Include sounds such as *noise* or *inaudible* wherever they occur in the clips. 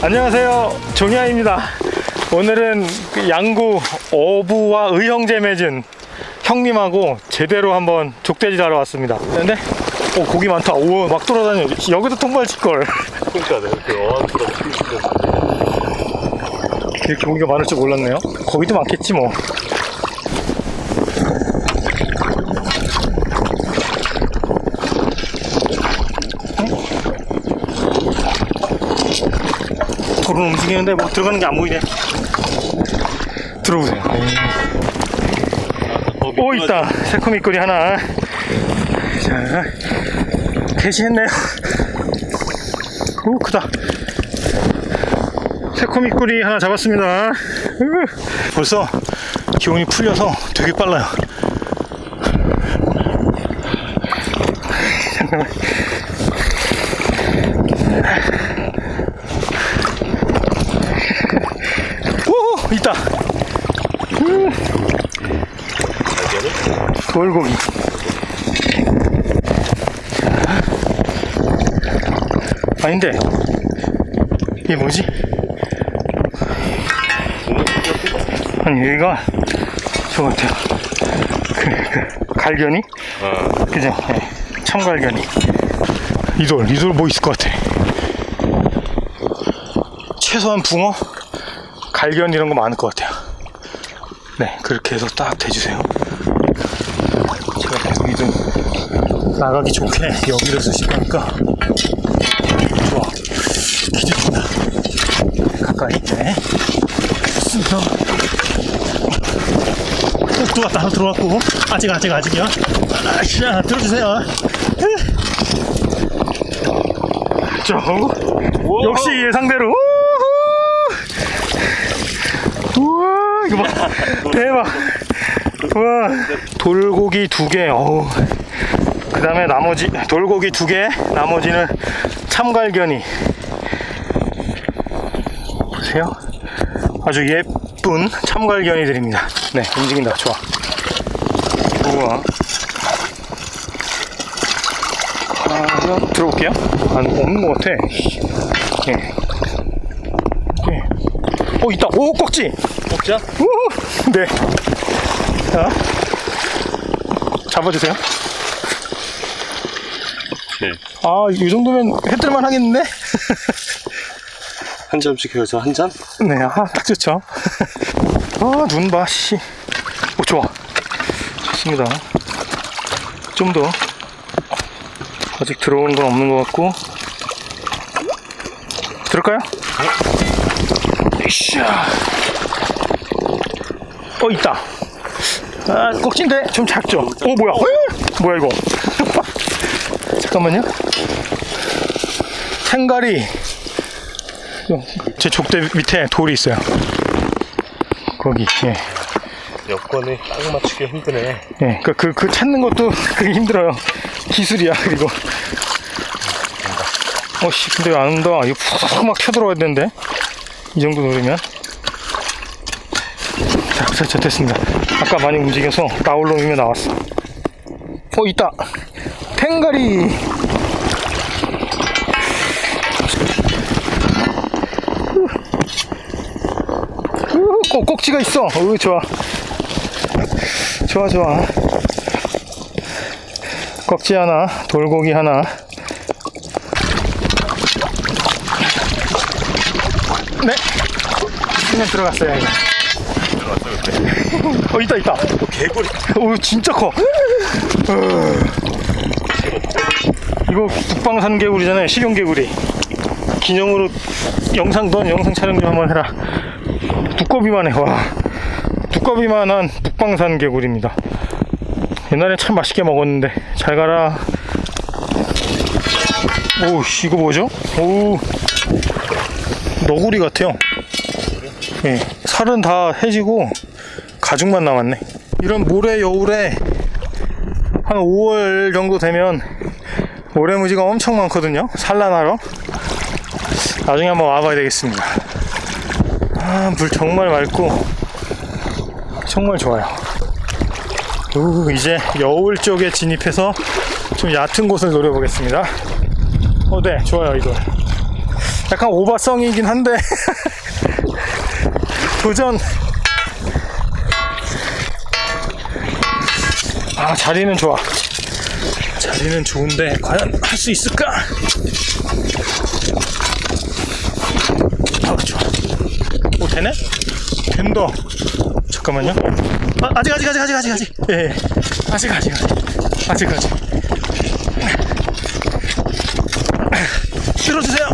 안녕하세요. 종야입니다. 오늘은 그 양구 어부와 의형제 맺은 형님하고 제대로 한번 족대지 하러 왔습니다. 근데 오 고기 많다. 오막 돌아다녀. 여기도 통발 칠걸. 그러니까 그 어항처럼 이렇게 고기가 많을 줄 몰랐네요. 거기도 많겠지 뭐 돌은 움직이는데 뭐 들어가는 게 안 보이네. 들어보세요. 오 있다. 새콤이 꼬리 하나. 자 개시했네요. 오 크다. 새콤이 꼬리 하나 잡았습니다. 으, 벌써 기온이 풀려서 되게 빨라요. *laughs* 잠깐만 오 있다 음. 돌고기 아닌데 이게 뭐지? 아니 얘가 저거 같아요 그, 그 갈견이? 어. 그죠? 네. 참갈견이 이돌 이돌 뭐 있을 것 같아 최소한 붕어 갈견 이런 거 많을 것 같아요 네 그렇게 해서 딱 대주세요 여기 좀 나가기 좋게 여기를 쓰실 거니까. 좋아. 기대된다. 가까이 네 좋습니다. 어, 들어왔다. 들어왔고. 아직 아직 아직이요 아자 들어주세요. 저 역시 예상대로! 우와 이거 봐. *laughs* 대박 우와. 돌고기 두개 어우. 그 다음에 나머지 돌고기 두개 나머지는 참갈견이. 보세요. 아주 예쁜 참갈견이들입니다. 네 움직인다. 좋아. 우와. 아, 들어볼게요. 안 없는 것 같아. 예. 예. 어 있다. 오 꼭지! 먹자. 우후! 네. 자, 잡아주세요. 네. 아, 이 정도면 해뜰만 하겠는데? 한 점씩 해서 한 잔? 네, 아, 딱 좋죠. 아, 눈 봐, 씨. 오, 좋아. 좋습니다. 좀 더. 아직 들어오는 건 없는 것 같고. 들을까요? 으쌰. 어, 있다. 아, 꼭지인데 좀 작죠? 오, 뭐야? 헐! 뭐야, 이거? *laughs* 잠깐만요. 생가리. 제 족대 밑에 돌이 있어요. 거기, 예. 여건에 딱 맞추기 힘드네. 예, 그, 그, 그 찾는 것도 *laughs* 그게 힘들어요. 기술이야, 그리고. 어, 씨, 근데 왜 안 온다. 이거 푹막 켜들어와야 되는데. 이 정도 노리면. 자, 자, 자, 됐습니다. 아까 많이 움직여서 놈이면 나왔어. 어, 있다. 탱가리. 후, 꼭, 꼭지가 있어. 어, 좋아. 좋아 좋아 꺽지 하나 돌고기 하나 네 그냥 들어갔어요 이거 어 있다 있다. 개구리. 오 진짜 커. 어. 이거 북방산 개구리잖아요 식용 개구리. 기념으로 영상 넌 영상 촬영 좀 한번 해라. 두꺼비만 해와. 두꺼비만한 북방산 개구리입니다. 옛날에 참 맛있게 먹었는데. 잘 가라. 오 씨, 이거 뭐죠? 오. 너구리 같아요. 예, 살은 다 해지고 가죽만 남았네. 이런 모래 여울에 한 5월 정도 되면 모래무지가 엄청 많거든요. 산란하러. 나중에 한번 와봐야 되겠습니다. 아, 물 정말 맑고 정말 좋아요. 우, 이제 여울 쪽에 진입해서 좀 얕은 곳을 노려보겠습니다. 어, 네, 좋아요, 이거. 약간 오바성이긴 한데 *laughs* 도전. 아 자리는 좋아. 자리는 좋은데 과연 할 수 있을까? 아 좋아. 오 되네? 된다. 잠깐만요. 아, 아직 아직 아직 아직 아직 아직. 예, 예. 아직 아직 아직. 아직 아직. 들어주세요.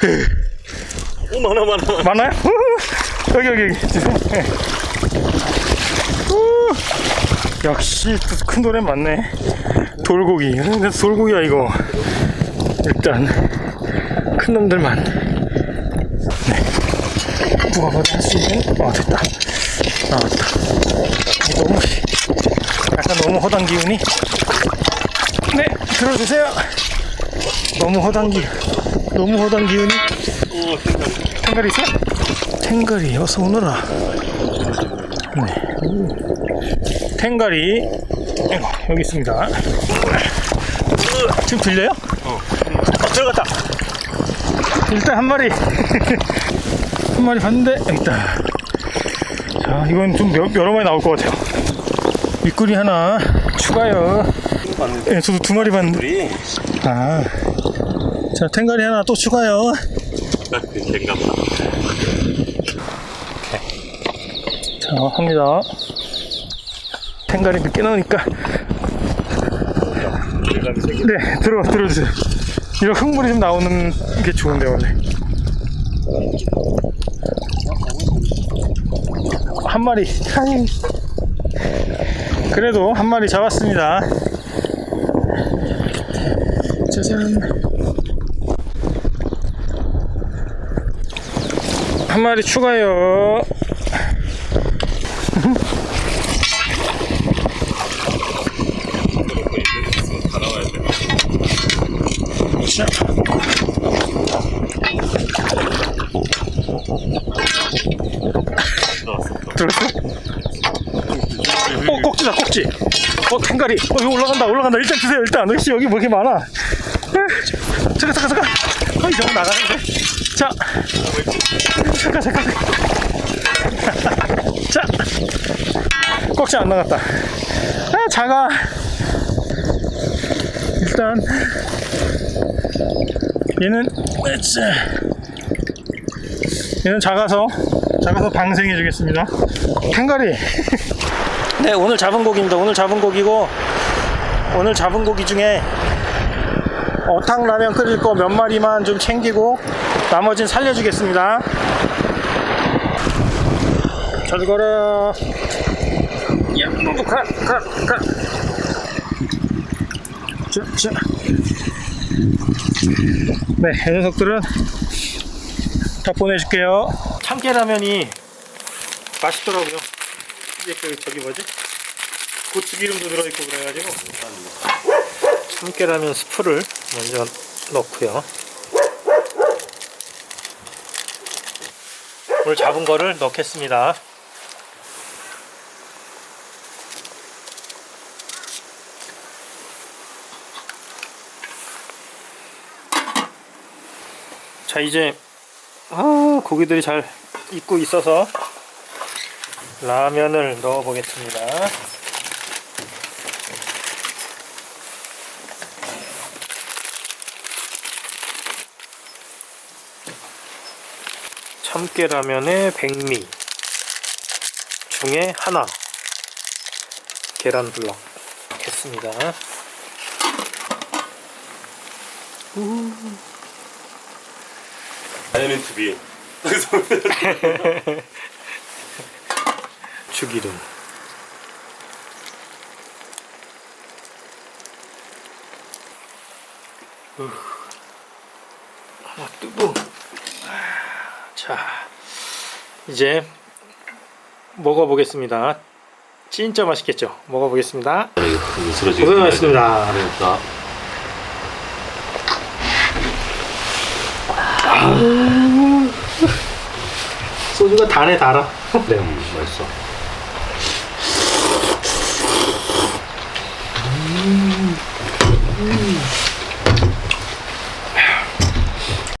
오 많아 많아. 많아. 많아요? *laughs* 여기 여기 여기. 후. 역시 또큰 노래 많네. 돌고기. 돌고기야 이거. 일단 큰 놈들만. 네. 누가 봐도 할수 있는? 어 됐다. 나왔다. 너무 약간 너무 허당 기운이? 네 들어주세요. 너무 허당 기 너무 허당 기운이 오. 탱가리 있어? 탱가리 어서 오너라 네. 아이고, 여기 있습니다 으, 지금 들려요? 어. 어, 들어갔다 일단 한 마리 *laughs* 한 마리 봤는데 여기 있다 자 이건 좀 여, 여러 마리 나올 것 같아요 윗구리 하나 추가요 봤는데 예, 저도 두 마리 봤는데 아. 자 탱가리 하나 또 추가요 갱감. 자, 합니다. 탱가리 늦게 나오니까. 네, 들어, 들어주세요. 이런 흙물이 좀 나오는 게 좋은데, 원래. 한 마리. *laughs* 그래도 한 마리 잡았습니다. 짜잔. 한 마리 추가요. 자. 들었어? 어, 꼭지다, 꼭지. 어, 탱가리. 어, 이거 올라간다, 올라간다. 일단 주세요, 일단. 역시 여기 뭐 이렇게 많아. 에, 잠깐, 잠깐, 잠깐. 어, 이 정도 나가는데. 자. 잠깐, 잠깐, 잠깐. 자. 꼭지 안 나갔다. 아, 작아. 일단. 얘는. 얘는 작아서 작아서 방생해 주겠습니다. 탱가리. *laughs* 네, 오늘 잡은 고기입니다. 오늘 잡은 고기고 오늘 잡은 고기 중에 어탕 라면 끓일 거 몇 마리만 좀 챙기고 나머진 살려주겠습니다. 잘 걸어. 야, 너도 가, 가, 가. 자, 자. 네, 이 녀석들은 다 보내줄게요. 참깨라면이 맛있더라고요. 이게 그 저기 뭐지? 고추기름도 들어있고 그래가지고 참깨라면 스프를 먼저 넣고요. 오늘 잡은 거를 넣겠습니다. 자 이제 아, 고기들이 잘 익고 있어서 라면을 넣어 보겠습니다. 참깨 라면의 백미 중에 하나 계란 블럭 넣겠습니다. 자연인 TV. 주기름 으, 하나 뜨고 자 이제 먹어보겠습니다 진짜 맛있겠죠 먹어보겠습니다 고생하셨습니다 그러니까 소주가 달에 달아 *laughs* 네. 음, 맛있어. 음.